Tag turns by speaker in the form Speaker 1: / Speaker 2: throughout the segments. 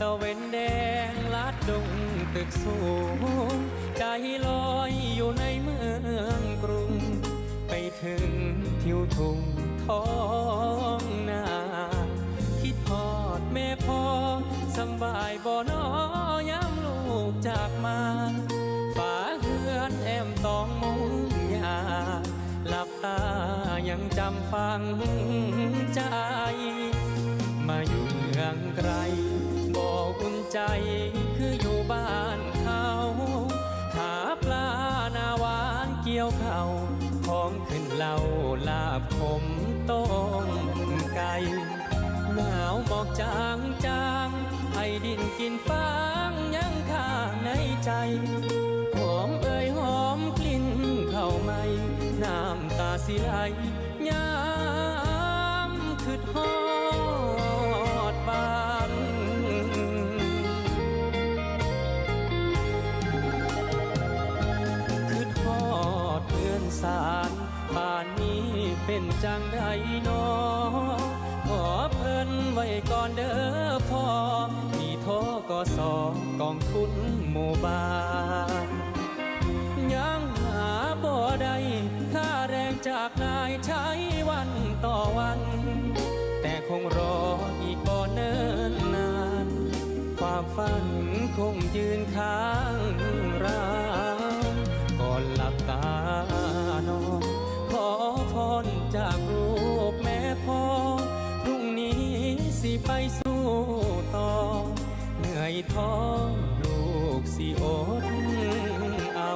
Speaker 1: ตะเวนแดงลัดดงตึกสูง ใจลอยอยู่ในเมืองกรุง ไปถึงทิวทุ่ง ท้องนาคิดพอดแม่พ่อสบายบ่นอยามลูกจากมาฝาเฮือนแอมตองมุงยาหลับตายังจำฟังใจ มาอยู่เมืองไกลบอกอุ่นใจคืออยู่บ้านเขา หาปลาหนาหวานเกี่ยวเขา ขึ้นเหล่าลาบขมต้มไก่หนาวหมอกจางจางให้ดินกินฟางยังข้างในใจ หอมเอ่ยหอมกลิ่นเข้าไม่น้ำตาสิไหลยา จังไดนอขอเพิ่นไว้ก่อนเด้อพ่อที่โทก็สอกองทุนหมู่บ้านยังหาบ่ได้ค่าแรงจากนายใช้วันต่อวัน แต่คงรออีกบ่เนิ่นนาน ความฝันคงยืนค้า เหนื่อยท้องลูกสิอดเอา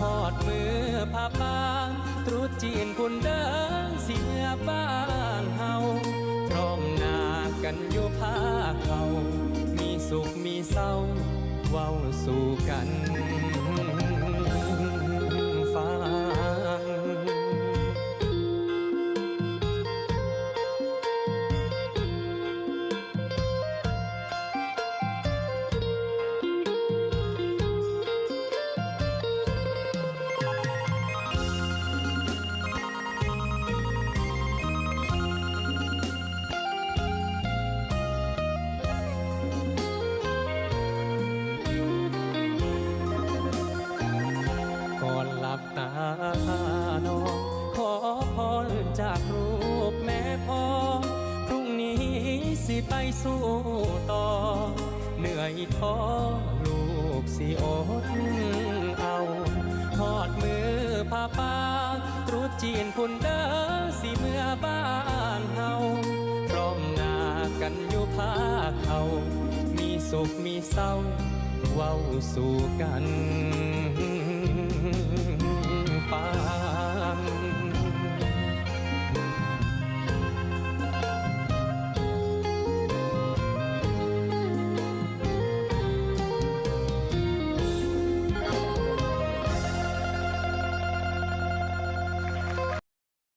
Speaker 1: หอดมือพาปานตรุษจีนคุณเดินเสียบ้านเฮาพร้อมหน้ากันอยู่ภาคเขามีสุขมีเศร้าเว้าสู่กัน นอนขอพรจากรูปแม่พ่อ พรุ่งนี้สิไปสู้ต่อ เหนื่อยท้อลูกสิอดเอาหอดมือพาป้าตรุษจีนพุ่นเด้อสิเมื่อบ้านเฮาพร้อมหน้ากันอยู่ภาคเขามีสุขมีเศร้าเว้าสู่กัน